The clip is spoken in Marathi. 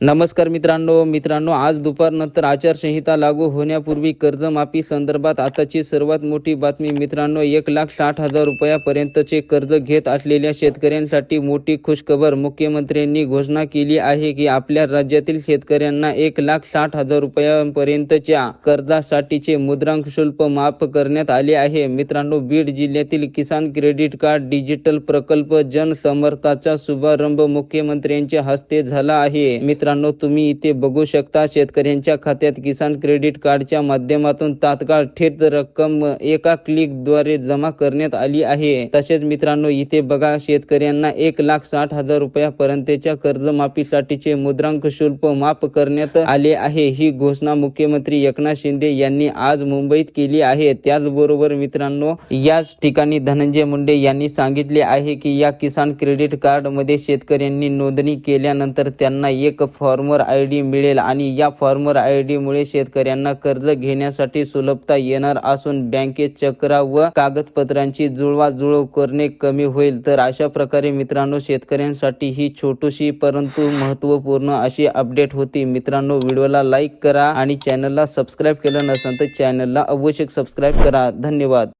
नमस्कार मित्रांनो मित्रांनो आज दुपारनंतर आचारसंहिता लागू होण्यापूर्वी कर्जमाफी संदर्भात आताची सर्वात मोठी बातमी मित्रांनो एक लाख साठ हजार रुपयापर्यंतचे कर्ज घेत असलेल्या शेतकऱ्यांसाठी मोठी खुशखबर मुख्यमंत्र्यांनी घोषणा केली आहे की आपल्या राज्यातील शेतकऱ्यांना एक लाख साठ हजार रुपयांपर्यंतच्या कर्जासाठीचे मुद्रांक शुल्क माफ करण्यात आले आहे. मित्रांनो बीड जिल्ह्यातील किसान क्रेडिट कार्ड डिजिटल प्रकल्प जनसमर्थाचा शुभारंभ मुख्यमंत्र्यांच्या हस्ते झाला आहे. मित्र मित्रांनो तुम्ही इथे बघू शकता शेतकऱ्यांच्या खात्यात किसान क्रेडिट कार्डच्या माध्यमातून तात्काळ थेट रक्कम एका क्लिकद्वारे जमा करण्यात आली आहे. तसेच मित्रांनो इथे बघा शेतकऱ्यांना एक लाख साठ हजार रुपयापर्यंतच्या कर्जमाफीसाठीचे मुद्रांक शुल्क माफ करण्यात आले आहे. ही घोषणा मुख्यमंत्री एकनाथ शिंदे यांनी आज मुंबईत केली आहे. त्याचबरोबर मित्रांनो याच ठिकाणी धनंजय मुंडे यांनी सांगितले आहे की या किसान क्रेडिट कार्डमध्ये शेतकऱ्यांनी नोंदणी केल्यानंतर त्यांना एक फॉर्मर आय डी मिळेल आणि या फॉर्मर आय डीमुळे शेतकऱ्यांना कर्ज घेण्यासाठी सुलभता येणार असून बँकेत चक्रा व कागदपत्रांची जुळवाजुळव करणे कमी होईल. तर अशा प्रकारे मित्रांनो शेतकऱ्यांसाठी ही छोटीशी परंतु महत्त्वपूर्ण अशी अपडेट होती. मित्रांनो व्हिडिओला लाईक करा आणि चॅनलला सबस्क्राईब केलं नसेल तर चॅनलला अवश्य सबस्क्राईब करा. धन्यवाद.